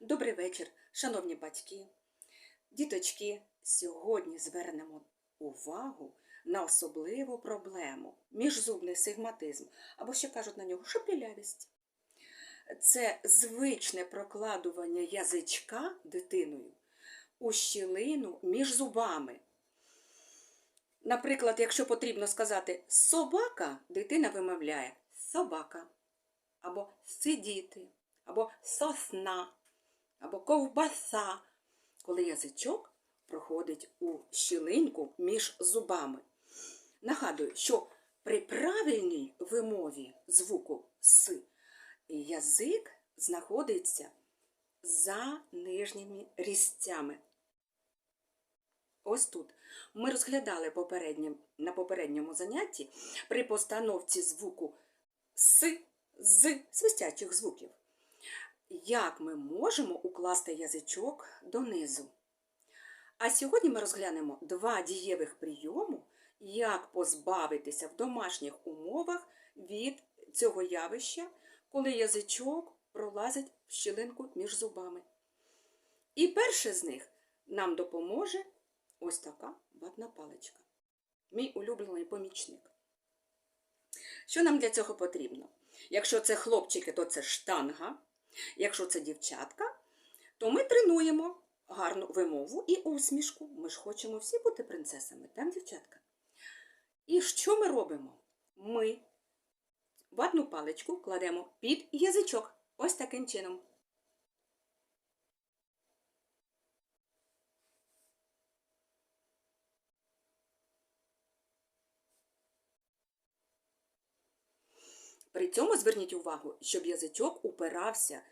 Добрий вечір, шановні батьки. Діточки, сьогодні звернемо увагу на особливу проблему міжзубний сигматизм, або ще кажуть на нього шепілявість. Це звичне прокладування язичка дитиною у щілину між зубами. Наприклад, якщо потрібно сказати собака, дитина вимовляє собака, або сидіти, або сосна, або ковбаса, коли язичок проходить у щілинку між зубами. Нагадую, що при правильній вимові звуку С язик знаходиться за нижніми різцями. Ось тут ми розглядали попереднім, на попередньому занятті при постановці звуку С з свистячих звуків. Як ми можемо укласти язичок донизу? А сьогодні ми розглянемо два дієвих прийому, як позбавитися в домашніх умовах від цього явища, коли язичок пролазить в щілинку між зубами. І перше з них нам допоможе ось така ватна паличка. Мій улюблений помічник. Що нам для цього потрібно? Якщо це хлопчики, то це штанга. Якщо це дівчатка, то ми тренуємо гарну вимову і усмішку. Ми ж хочемо всі бути принцесами, там дівчатка. І що ми робимо? Ми ватну паличку кладемо під язичок. Ось таким чином. При цьому зверніть увагу, щоб язичок упирався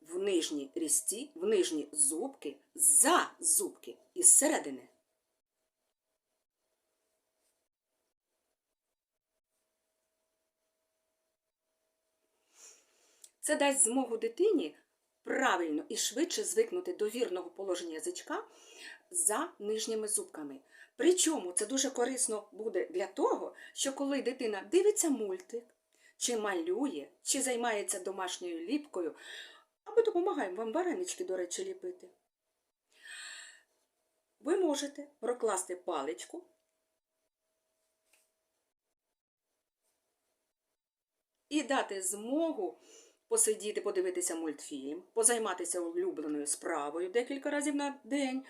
в нижні різці, в нижні зубки, за зубки із середини. Це дасть змогу дитині правильно і швидше звикнути до вірного положення язичка за нижніми зубками. Причому це дуже корисно буде для того, що коли дитина дивиться мультик, чи малює, чи займається домашньою ліпкою, або допомагаємо вам варенички, до речі, ліпити. Ви можете прокласти паличку і дати змогу посидіти, подивитися мультфільм, позайматися улюбленою справою декілька разів на день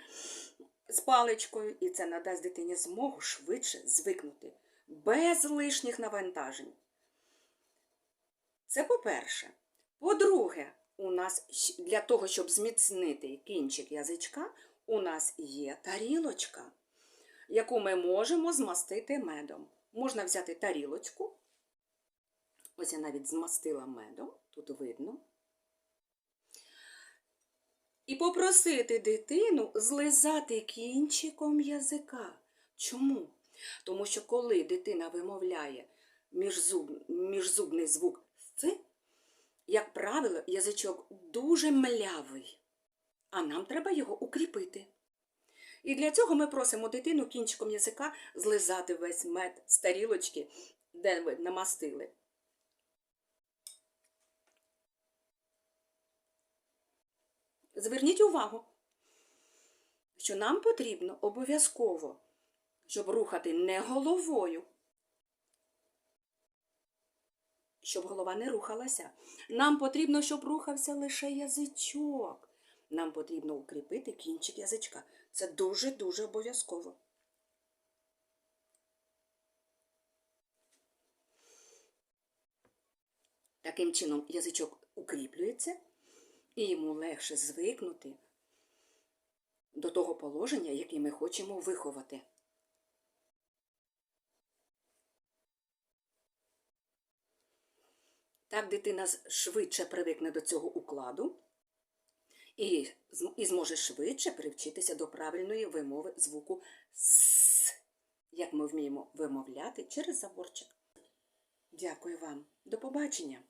з паличкою, і це надасть дитині змогу швидше звикнути, без лишніх навантажень. Це по-перше. По-друге, у нас для того, щоб зміцнити кінчик язичка, у нас є тарілочка, яку ми можемо змастити медом. Можна взяти тарілочку. Ось я навіть змастила медом, тут видно. І попросити дитину злизати кінчиком язика. Чому? Тому що коли дитина вимовляє міжзуб, міжзубний звук «с», як правило, язичок дуже млявий, а нам треба його укріпити. І для цього ми просимо дитину кінчиком язика злизати весь мед з тарілочки, де ви намастили. Зверніть увагу, що нам потрібно обов'язково, щоб рухати не головою, щоб голова не рухалася. Нам потрібно, щоб рухався лише язичок. Нам потрібно укріпити кінчик язичка. Це дуже-дуже обов'язково. Таким чином язичок укріплюється і йому легше звикнути до того положення, яке ми хочемо виховати. Так дитина швидше привикне до цього укладу і, і зможе швидше привчитися до правильної вимови звуку С, як ми вміємо вимовляти через заборчик. Дякую вам. До побачення!